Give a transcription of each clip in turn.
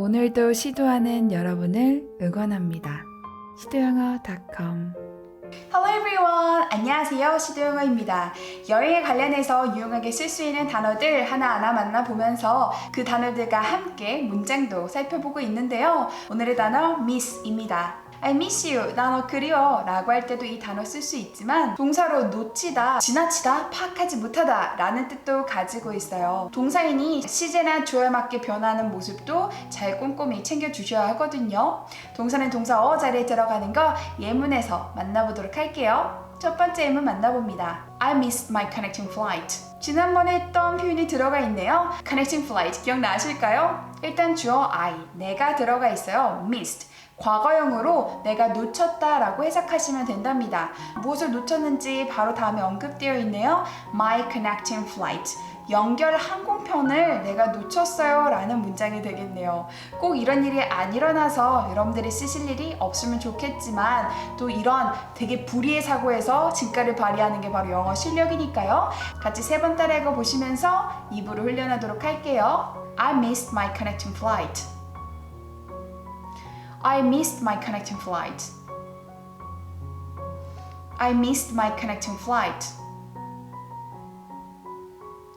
오늘도 시도하는 여러분을 응원합니다. 시도영어.com! 안녕하세요. 시도영어입니다. 여행에 관련해서 유용하게 쓸 수 있는 단어들 하나하나 만나보면서 그 단어들과 함께 문장도 살펴보고 있는데요. 오늘의 단어 miss입니다. I miss you. 나너 그리워. 라고 할 때도 이 단어 쓸 수 있지만 동사로 놓치다, 지나치다, 파악하지 못하다 라는 뜻도 가지고 있어요. 동사인이 시제나 주어에 맞게 변하는 모습도 잘 꼼꼼히 챙겨주셔야 하거든요. 동사는 동사 어 자리에 들어가는 거 예문에서 만나보도록 할게요. 첫 번째 예문 만나봅니다. I missed my connecting flight. 지난번에 했던 표현이 들어가 있네요. connecting flight 기억나실까요? 일단 주어 I, 내가 들어가 있어요. missed. 과거형으로 내가 놓쳤다라고 해석하시면 된답니다. 무엇을 놓쳤는지 바로 다음에 언급되어 있네요. My connecting flight. 연결 항공편을 내가 놓쳤어요 라는 문장이 되겠네요. 꼭 이런 일이 안 일어나서 여러분들이 쓰실 일이 없으면 좋겠지만 또 이런 되게 불의의 사고에서 진가를 발휘하는 게 바로 영어 실력이니까요. 같이 세 번 따라 읽어 보시면서 입으로 훈련하도록 할게요. I missed my connecting flight. I missed my connecting flight. I missed my connecting flight.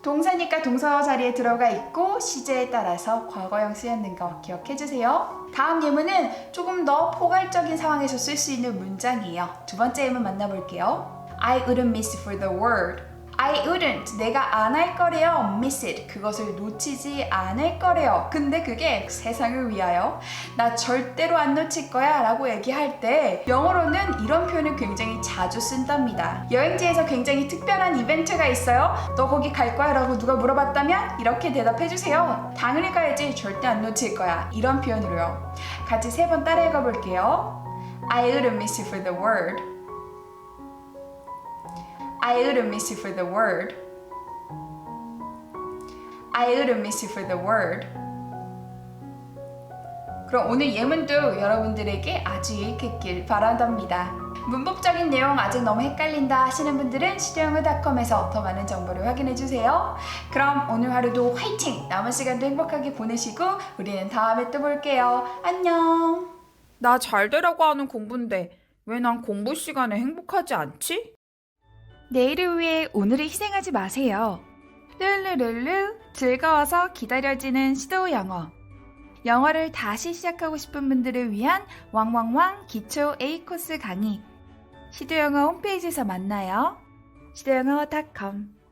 동사니까 동사 자리에 들어가 있고 시제에 따라서 과거형 쓰였는 거 기억해 주세요. 다음 예문은 조금 더 포괄적인 상황에서 쓸 수 있는 문장이에요. 두 번째 예문 만나볼게요. I wouldn't miss for the world. I wouldn't. 내가 안 할 거래요. miss it. 그것을 놓치지 않을 거래요. 근데 그게 세상을 위하여. 나 절대로 안 놓칠 거야. 라고 얘기할 때 영어로는 이런 표현을 굉장히 자주 쓴답니다. 여행지에서 굉장히 특별한 이벤트가 있어요. 너 거기 갈 거야? 라고 누가 물어봤다면 이렇게 대답해 주세요. 당연히 가야지. 절대 안 놓칠 거야. 이런 표현으로요. 같이 세 번 따라 읽어 볼게요. I wouldn't miss you for the wouldn't miss you for the world. I wouldn't miss you for the world. 그럼 오늘 예문도 여러분들에게 아주 유익했길 바란답니다. 문법적인 내용 아직 너무 헷갈린다 하시는 분들은 시대영어닷컴에서 더 많은 정보를 확인해 주세요. 그럼 오늘 하루도 화이팅! 남은 시간도 행복하게 보내시고 우리는 다음에 또 볼게요. 안녕! 나 잘 되라고 하는 공부인데 왜 난 공부 시간에 행복하지 않지? 내일을 위해 오늘을 희생하지 마세요. 룰루룰루 즐거워서 기다려지는 시도 영어. 영어를 다시 시작하고 싶은 분들을 위한 왕왕왕 기초 A 코스 강의. 시도 영어 홈페이지에서 만나요. 시도영어.com